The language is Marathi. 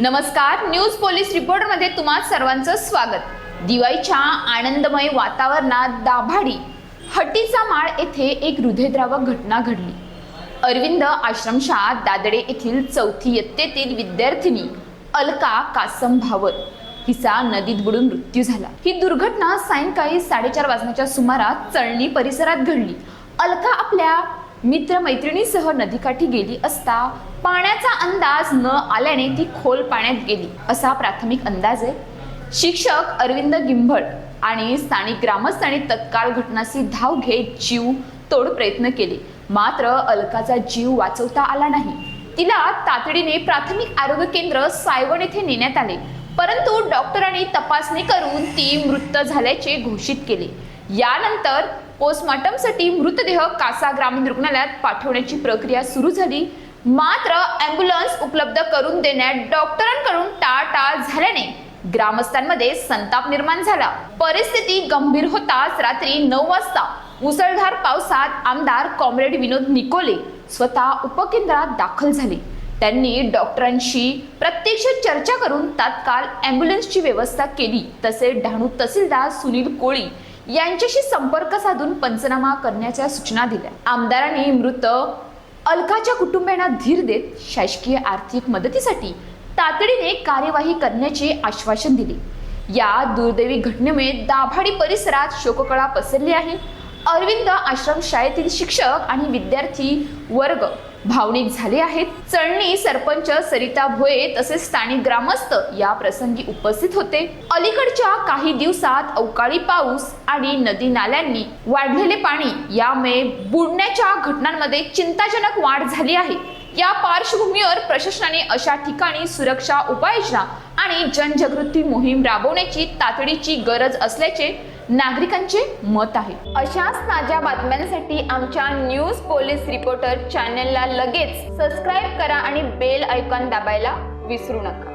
नमस्कार न्यूज पोलीस रिपोर्टरमध्ये तुम्हा सर्वांचं स्वागत. दिवाळीच्या आनंदमय वातावरणात दाभाडी. हट्टीचा माळ येथे एक हृदयद्रावक घटना घडली. अरविंद आश्रमशाळा दादडे येथील चौथी इयत्तेतील विद्यार्थिनी अलका कासम भावर हिचा नदीत बुडून मृत्यू झाला. ही दुर्घटना सायंकाळी साडेचार वाजण्याच्या सुमारास चळणी परिसरात घडली. अलका आपल्या मित्रमैत्रिणीसह नदीकाठी गेली असता पाण्याचा अंदाज न आल्याने ती खोल पाण्यात गेली. असा प्राथमिक अंदाज आहे. शिक्षक अरविंद गिंभट आणि स्थानिक ग्रामस्थांनी तत्काळ घटनाची धाव घेत जीव तोड प्रयत्न केले. मात्र अलकाचा जीव वाचवता आला नाही. तिला तातडीने प्राथमिक आरोग्य केंद्र सायवण येथे नेण्यात आले. परंतु डॉक्टरांनी तपासणी करून ती मृत झाल्याचे घोषित केले. यानंतर पोस्टमॉर्टमसाठी मृतदेह कासा ग्रामीण रुग्णालयात पाठवण्याची प्रक्रिया सुरू झाली. मात्र अँब्युलन्स उपलब्ध करून देण्यात डॉक्टरांकडून टाळाटाळ झाल्याने ग्रामस्थांमध्ये संताप निर्माण झाला. परिस्थिती गंभीर होताच रात्री नऊ वाजता मुसळधार पावसात आमदार कॉम्रेड विनोद निकोले स्वतः उपकेंद्रात दाखल झाले. त्यांनी डॉक्टरांशी प्रत्यक्ष चर्चा करून तात्काळ अँब्युलन्सची व्यवस्था केली. तसेच डहाणू तहसीलदार सुनील कोळी यांच्याशी संपर्क साधून पंचनामा करण्याच्या सूचना दिल्या. आमदारांनी मृत अलकाच्या कुटुंबियांना धीर देत शासकीय आर्थिक मदतीसाठी तातडीने कार्यवाही करण्याचे आश्वासन दिले. या दुर्दैवी घटनेमुळे दाभाडी परिसरात शोककळा पसरली आहे. अरविंद आश्रम शाळेतील शिक्षक आणि विद्यार्थी वर्ग भावनिक झाले आहेत. चळणी सरपंच सरिता भोये तसेच स्थानिक ग्रामस्थ या प्रसंगी उपस्थित होते. अलीकडच्या काही दिवसात अवकाळी पाऊस आणि नदी नाल्यांनी वाढलेले पाणी यामुळे बुडण्याच्या घटनांमध्ये चिंताजनक वाढ झाली आहे. या पार्श्वभूमीवर प्रशासनाने अशा ठिकाणी सुरक्षा उपाययोजना आणि जनजागृती मोहीम राबवण्याची तातडीची गरज असल्याचे नागरिकांचे मत आहे. अशाच ताज्या बातम्यांसाठी आमच्या न्यूज पोलीस रिपोर्टर चॅनलला लगेच सबस्क्राईब करा आणि बेल ऐकॉन दाबायला विसरू नका.